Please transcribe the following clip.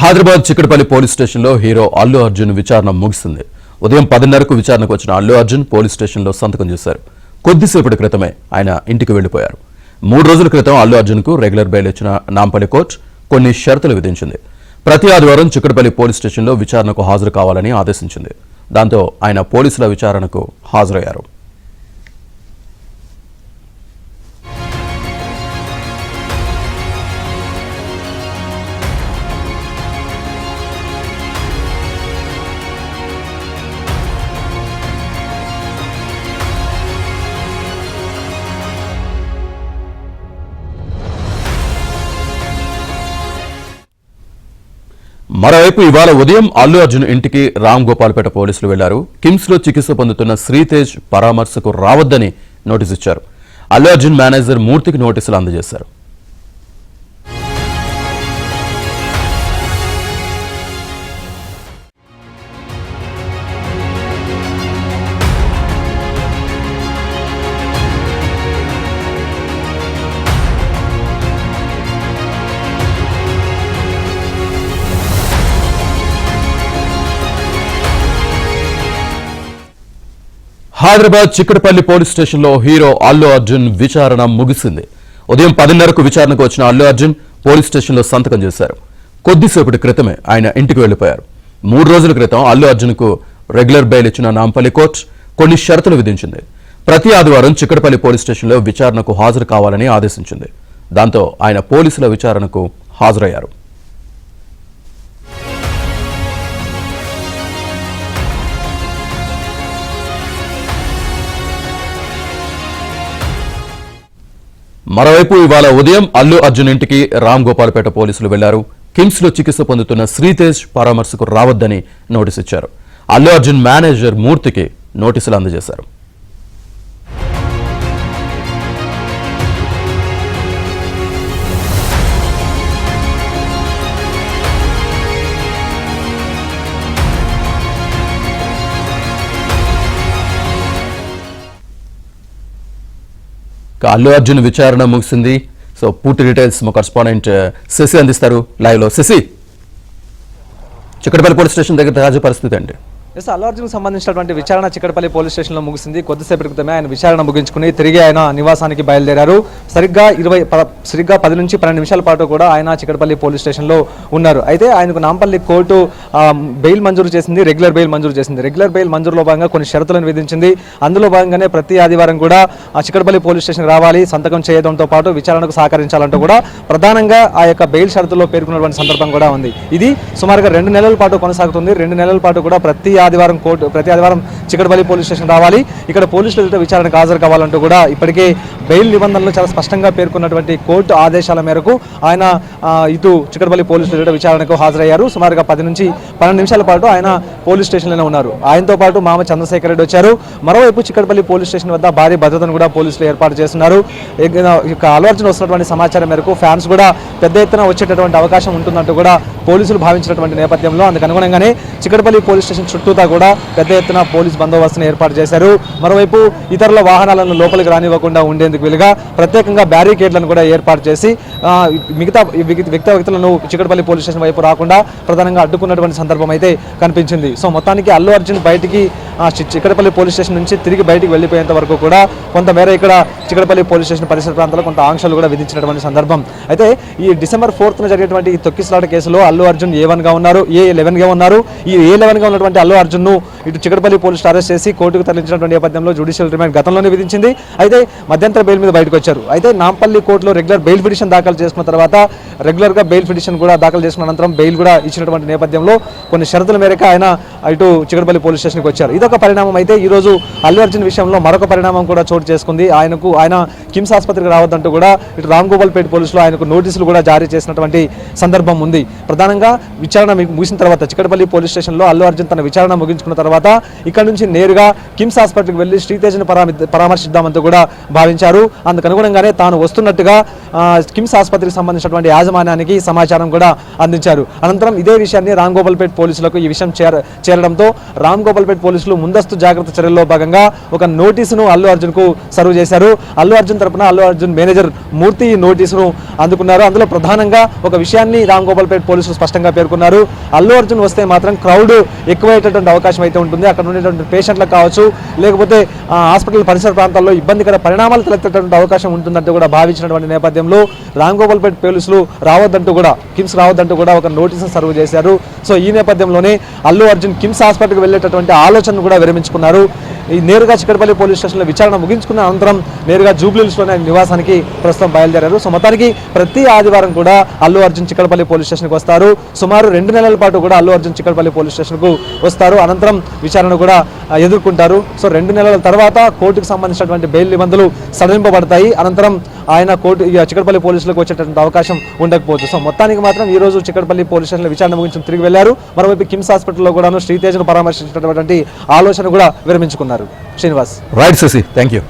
Hyderabad Chikkadpally police స్టేషన్లో hero Allu Arjun విచారణ ముగిసింది. ఉదయం పదిన్నరకు విచారణకు వచ్చిన అల్లు అర్జున్ పోలీస్ స్టేషన్లో సంతకం చేశారు. కొద్దిసేపటి క్రితమే ఆయన ఇంటికి వెళ్ళిపోయారు మూడు రోజుల క్రితం అల్లు అర్జున్కు రెగ్యులర్ బెయిల్ ఇచ్చిన నాంపల్లి కోర్టు కొన్ని షరతులు విధించింది. ప్రతి ఆదివారం చిక్కడపల్లి పోలీస్ స్టేషన్లో విచారణకు హాజరు కావాలని ఆదేశించింది. దాంతో ఆయన పోలీసుల విచారణకు హాజరయ్యారు. మరోవైపు ఇవాళ ఉదయం అల్లు అర్జున్ ఇంటికి రామ్ గోపాల్పేట పోలీసులు వెళ్ళారు. కిమ్స్లో చికిత్స పొందుతున్న శ్రీతేజ్ పరామర్శకు రావద్దని నోటీసు ఇచ్చారు. అల్లు అర్జున్ మేనేజర్ మూర్తికి నోటీసులు అందజేశారు. హైదరాబాద్ చిక్కడపల్లి పోలీస్ స్టేషన్లో హీరో అల్లు అర్జున్ విచారణ ముగిసింది. ఉదయం పదిన్నరకు విచారణకు వచ్చిన అల్లు అర్జున్ పోలీస్ స్టేషన్లో సంతకం చేశారు. కొద్దిసేపటి క్రితమే ఆయన ఇంటికి వెళ్ళిపోయారు మూడు రోజుల క్రితం అల్లు అర్జున్కు రెగ్యులర్ బెయిల్ ఇచ్చిన నాంపల్లి కోర్టు కొన్ని షరతులు విధించింది. ప్రతి ఆదివారం చిక్కడపల్లి పోలీస్ స్టేషన్లో విచారణకు హాజరు కావాలని ఆదేశించింది. దాంతో ఆయన పోలీసుల విచారణకు హాజరయ్యారు. మరోవైపు ఇవాళ ఉదయం అల్లు అర్జున్ ఇంటికి రామ్ గోపాల్పేట పోలీసులు వెళ్ళారు. కిమ్స్లో చికిత్స పొందుతున్న శ్రీతేజ్ పరామర్శకు రావద్దని నోటీసు ఇచ్చారు. అల్లు అర్జున్ మేనేజర్ మూర్తికి నోటీసులు అందజేశారు. అల్లు అర్జున్ విచారణ ముగిసింది. సో పూర్తి డీటెయిల్స్ మా కరస్పాండెంట్ uh, శశి అందిస్తారు. లైవ్లో శశి. చిక్కడపల్లి పోలీస్ స్టేషన్ దగ్గర తాజా పరిస్థితి అండి ఎస్ అల్లార్జున్కు సంబంధించినటువంటి విచారణ చిక్కడపల్లి పోలీస్ స్టేషన్లో ముగిసింది. కొద్దిసేపటి క్రితమే ఆయన విచారణ ముగించుకుని తిరిగి ఆయన నివాసానికి బయలుదేరారు. సరిగ్గా ఇరవై సరిగ్గా పది నుంచి పన్నెండు నిమిషాల పాటు కూడా ఆయన చిక్కడపల్లి పోలీస్ స్టేషన్లో ఉన్నారు. అయితే ఆయనకు నాంపల్లి కోర్టు బెయిల్ మంజూరు చేసింది రెగ్యులర్ బెయిల్ మంజూరు చేసింది. రెగ్యులర్ బెయిల్ మంజూరులో భాగంగా కొన్ని షరతులను విధించింది. అందులో భాగంగానే ప్రతి ఆదివారం కూడా ఆ చిక్కడపల్లి పోలీస్ స్టేషన్ రావాలి సంతకం చేయడంతో పాటు విచారణకు సహకరించాలంటూ కూడా ప్రధానంగా ఆ యొక్క బెయిల్ షరతుల్లో పేర్కొన్నటువంటి సందర్భం కూడా ఉంది. ఇది సుమారుగా రెండు నెలల పాటు కొనసాగుతుంది. రెండు నెలల పాటు కూడా ప్రతి ఆదివారం కోర్టు ప్రతి ఆదివారం చిక్కడపల్లి పోలీస్ స్టేషన్ రావాలి. ఇక్కడ పోలీసులు ఎదుట విచారణకు హాజరు కావాలంటూ కూడా ఇప్పటికే బెయిల్ నిబంధనలు చాలా స్పష్టంగా పేర్కొన్నటువంటి కోర్టు ఆదేశాల మేరకు ఆయన ఇటు చిక్కడపల్లి పోలీసులు ఎదుట విచారణకు హాజరయ్యారు. సుమారుగా పది నుంచి పన్నెండు నిమిషాల పాటు ఆయన పోలీస్ స్టేషన్లోనే ఉన్నారు. ఆయనతో పాటు మామ చంద్రశేఖర్ రెడ్డి వచ్చారు. మరోవైపు చిక్కడపల్లి పోలీస్ స్టేషన్ వద్ద భారీ భద్రతను కూడా పోలీసులు ఏర్పాటు చేస్తున్నారు. ఇక అల్లు వస్తున్నటువంటి సమాచారం మేరకు ఫ్యాన్స్ కూడా పెద్ద ఎత్తున వచ్చేటటువంటి అవకాశం ఉంటుందంటూ కూడా పోలీసులు భావించినటువంటి నేపథ్యంలో అందుకు అనుగుణంగానే చిక్కడపల్లి పోలీస్ స్టేషన్ చుట్టూ చుట్టూతా కూడా పెద్ద ఎత్తున పోలీస్ బందోబస్తును ఏర్పాటు చేశారు. మరోవైపు ఇతరుల వాహనాలను లోపలికి రానివ్వకుండా ఉండేందుకు వీలుగా ప్రత్యేకంగా బ్యారికేడ్లను కూడా ఏర్పాటు చేసి మిగతా వ్యక్తి వ్యక్తులను చిక్కడపల్లి పోలీస్ స్టేషన్ వైపు రాకుండా ప్రధానంగా అడ్డుకున్నటువంటి సందర్భం అయితే కనిపించింది. సో మొత్తానికి అల్లు అర్జున్ బయటికి చిక్కడపల్లి పోలీస్ స్టేషన్ నుంచి తిరిగి బయటికి వెళ్ళిపోయేంత వరకు కూడా కొంతమేర ఇక్కడ చిక్కడపల్లి పోలీస్ స్టేషన్ పరిసర ప్రాంతాల్లో కొంత ఆంక్షలు కూడా విధించినటువంటి సందర్భం. అయితే ఈ డిసెంబర్ ఫోర్త్న జరిగేటువంటి ఈ తొక్కిసలాట కేసులో అల్లు అర్జున్ ఏ వన్గా ఉన్నారు ఏ లెవెన్గా ఉన్నారు? ఈ ఏ లెవెన్గా ఉన్నటువంటి అల్లు అర్జున్ను ఇటు చిక్కడపల్లి పోలీసులు అరెస్ట్ చేసి కోర్టుకు తరలించినటువంటి నేపథ్యంలో జ్యుడిషియల్ రిమాండ్ గతంలోనే విధించింది. అయితే మధ్యంతర బెయిల్ మీద బయటకు వచ్చారు అయితే నాంపల్లి కోర్టులో రెగ్యులర్ బెయిల్ పిటిషన్ దాఖలు చేసుకున్న తర్వాత రెగ్యులర్గా బెయిల్ పిటిషన్ కూడా దాఖలు చేసుకున్న అనంతరం బెయిల్ కూడా ఇచ్చినటువంటి నేపథ్యంలో కొన్ని షరతుల మేరకు ఆయన ఇటు చిక్కడపల్లి పోలీస్ స్టేషన్కి వచ్చారు. మరొక పరిణామం అయితే ఈ రోజు అల్లు అర్జున్ విషయంలో మరొక పరిణామం కూడా చోటు చేసుకుంది. ఆయనకు ఆయన కిమ్స్ ఆసుపత్రికి రావద్దంటూ కూడా ఇటు రామ్ గోపాల్పేట పోలీసులు ఆయనకు నోటీసులు కూడా జారీ చేసినటువంటి సందర్భం ఉంది. ప్రధానంగా విచారణ ముగిసిన తర్వాత చిక్కడపల్లి పోలీస్ స్టేషన్లో అల్లు అర్జున్ తన విచారణ ముగించుకున్న తర్వాత ఇక్కడ నుంచి నేరుగా కిమ్స్ హాస్పిటల్కి వెళ్ళి శ్రీతేజ్ను పరామి పరామర్శిద్దామంటూ కూడా భావించారు. అందుకనుగుణంగానే తాను వస్తున్నట్టుగా కిమ్స్ ఆసుపత్రికి సంబంధించినటువంటి యాజమాన్యానికి సమాచారం కూడా అందించారు. అనంతరం ఇదే విషయాన్ని రామ్ గోపాల్పేట్ పోలీసులకు ఈ విషయం చేర చేరడంతో రామ్ గోపాల్పేట్ పోలీసులు ముందస్తు జాగ్రత్త చర్యల్లో భాగంగా ఒక నోటీసును అల్లు అర్జున్కు సర్వ్ చేశారు. అల్లు అర్జున్ తరపున అల్లు అర్జున్ మేనేజర్ మూర్తి ఈ నోటీసును అందుకున్నారు. అందులో ప్రధానంగా ఒక విషయాన్ని రామ్ గోపాల్పేట పోలీసులు స్పష్టంగా పేర్కొన్నారు. అల్లు అర్జున్ వస్తే మాత్రం క్రౌడ్ ఎక్కువయ్యేటటువంటి అవకాశం అయితే ఉంటుంది. అక్కడ ఉండేటువంటి పేషెంట్లకు కావచ్చు లేకపోతే ఆ, హాస్పిటల్ పరిసర ప్రాంతాల్లో ఇబ్బందికర పరిణామాలు తలెత్తేటటువంటి అవకాశం ఉంటుందంటూ కూడా భావించినటువంటి నేపథ్యంలో రామ్ గోపాల్పేట పోలీసులు రావద్దంటూ కూడా కిమ్స్ రావద్దంటూ కూడా ఒక నోటీసును సర్వ్ చేశారు. సో ఈ నేపథ్యంలోనే అల్లు అర్జున్ కిమ్స్ హాస్పిటల్కి వెళ్ళేటటువంటి ఆలోచన ఆలోచనను కూడా విరమించుకున్నారు. ఈ నేరుగా చిక్కడపల్లి పోలీస్ స్టేషన్లో విచారణ ముగించుకున్న అనంతరం నేరుగా జూబ్లీహిల్స్లోని నివాసానికి ప్రస్తుతం బయలుదేరారు. సో మొత్తానికి ప్రతి ఆదివారం కూడా అల్లు అర్జున్ చిక్కడపల్లి పోలీస్ స్టేషన్కి వస్తారు. సుమారు రెండు నెలల పాటు కూడా అల్లు అర్జున్ చిక్కడపల్లి పోలీస్ స్టేషన్కు వస్తారు. అనంతరం విచారణ కూడా ఎదుర్కొంటారు. సో రెండు నెలల తర్వాత కోర్టుకు సంబంధించినటువంటి బెయిల్ నిబంధనలు సడలింపబడతాయి. అనంతరం ఆయన కోర్టు చిక్కడపల్లి పోలీసులకు వచ్చేటటువంటి అవకాశం ఉండకపోవచ్చు. సో మొత్తానికి మాత్రం ఈ రోజు చిక్కడపల్లి పోలీస్ స్టేషన్లో విచారణ ముగించి తిరిగి వెళ్ళారు మరోవైపు కిమ్స్ హాస్పిటల్లో కూడాను శ్రీతేజను పరామర్శించినటువంటి ఆలోచన కూడా విరమించుకున్నారు. Srinivas. Right Sasi thank you